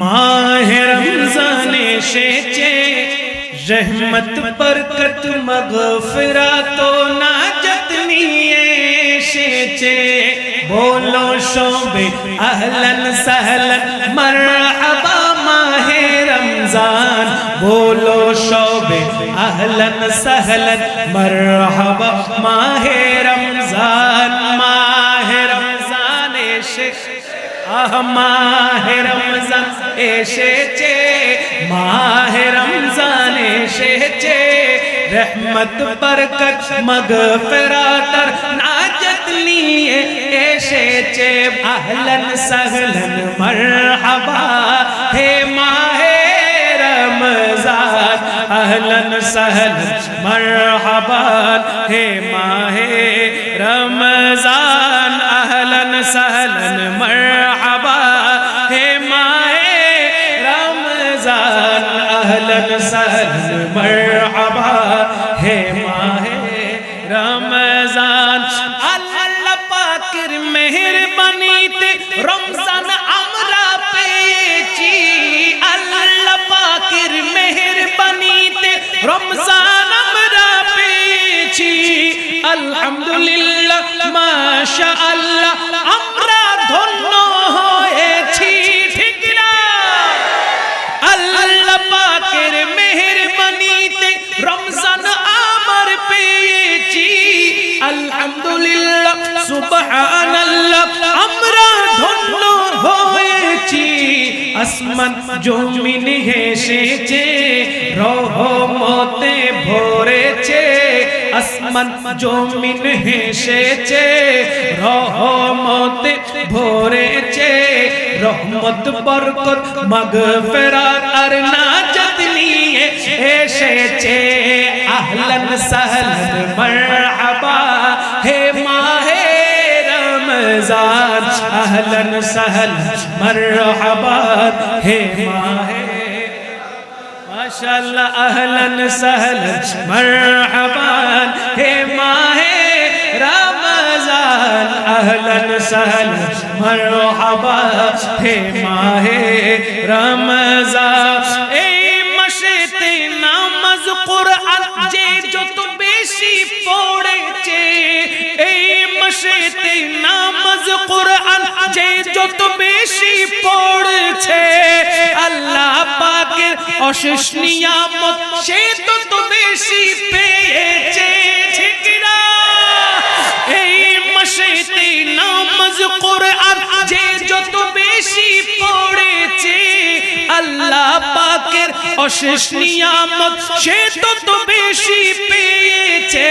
ماہ رمضان شیچے، رحمت، برکت مغفرات و ناجت نیے شیچے۔ بولو شعبے اہلن سہلن مرحبا ماہ رمضان۔ بولو شعبے اہلن سہلن مرحبا ماہ رمضان۔ ماہ رمضان شیچے ماہ رمضان۔ এসেছে, মাহে রমজান এসেছে, রহমত, বরকত, মগফিরাতর নাজত নিয়ে এসেছে। আহলান, সাহলান, মারহাবা, হে মাহে রমজান। আহলান, সাহলান মারহাবান হে سن مرحبا، ہے ماہ رمضان۔ اللہ پاکر مہر بنیت رمضان امرا پیچی اللہ پاکر مہر بنیت رمضان امرا پیچی الحمدللہ، ماشاءاللہ সুবহানাল্লাহ আমরা ধন্য হয়েছি। আসমান জমিন হেসেছে, রহমতে ভরেছে। আসমান জমিন হেসেছে, রহমতে ভরেছে। রহমত, বরকত, মাগফিরাত আর নাজাত নিয়ে এসেছে। আহলান সাহলান মারহাবা। مزار أهلا سهل مرحبا هي ماهي ما شاء الله أهلا سهل مرحبا ہے هي رمضان أهلا سهل مرحبا ہے هي رمضان মাসেতে নামাজ কোরআন যে যত বেশি পড়েছে, আল্লাহ পাকের অশেষ নিয়ামত সে তত বেশি পেয়েছে, ঠিক না এই মাসেতে নামাজ কোরআন অশেষ নিয়ামত সে তত বেশি পেয়েছে।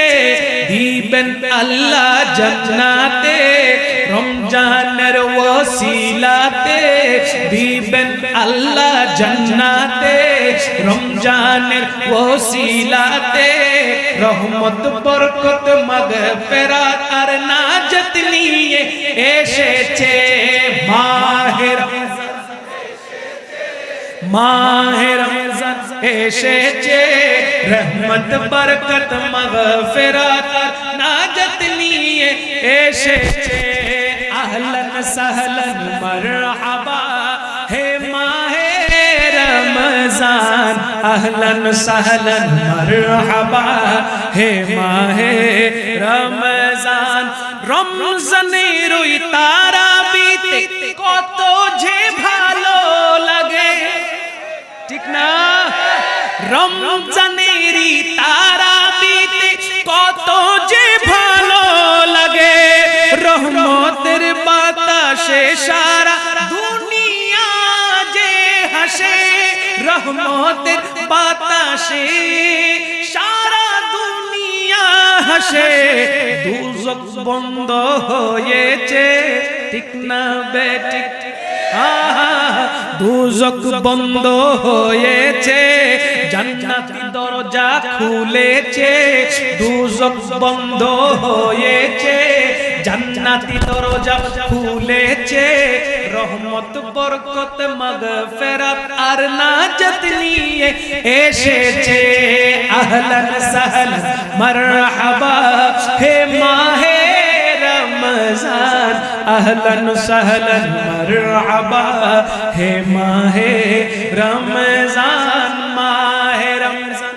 দিবেন আল্লাহ জান্নাতে, রমজানের ওসিলাতে দিবেন আল্লাহ জান্নাতে, রমজানের ওসিলাতে রহমত, বরকত, মাগফিরাত আর নাজত নিয়ে এসেছে। মাহের মাহে রমজান এসেছে, রহমত, বরকত, মগফিরাত, নাজত নিয়ে এসেছে। আহলান, সাহলান, মারহাবা, হে মাহে রমজান। আহলান, সাহলান, মারহাবা, হে মাহে রমজান। রমজানের ওই না। রমজানেরই তারাবিতে কত যে ভালো লাগে। রহমতের বাতাসে সারা দুনিয়া যে হাসে। রহমতের বাতাসে সারা দুনিয়া হাসে। দুজক বন্ধ হয়েছে, ঠিক না বেঠিক দুজক বন্ধ হয়েছে, জান্নাতি দরজা খুলেছে, দুজক বন্ধ হয়েছে, জান্নাতি দরজা খুলেছে, রহমত, বরকত, মাগফিরাত আর নাজাত নিয়ে এসেছে। আহলান সাহলান, মারহাবা, হে মাহে রমজান। اہلن سہلن مرحبا، ہے ماہ رمضان ماہ رمضان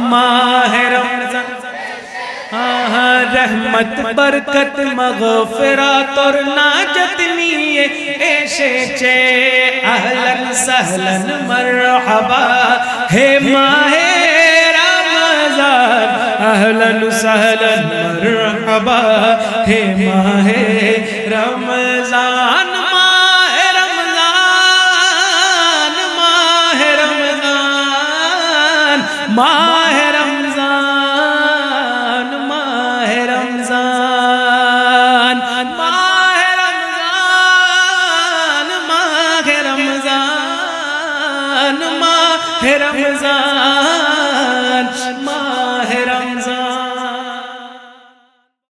ماہ رمضان رحمت، برکت مغفرات اور ناجت لیے ایشے چے۔ اہلن، سہلن مرحبا، ہے ماہ رمضان أهلا وسهلا مرحبا هي ما هي رمضان ماہ رمضان ماہ رمضان ماہ رمضان ماہ رمضان ماہ رمضان.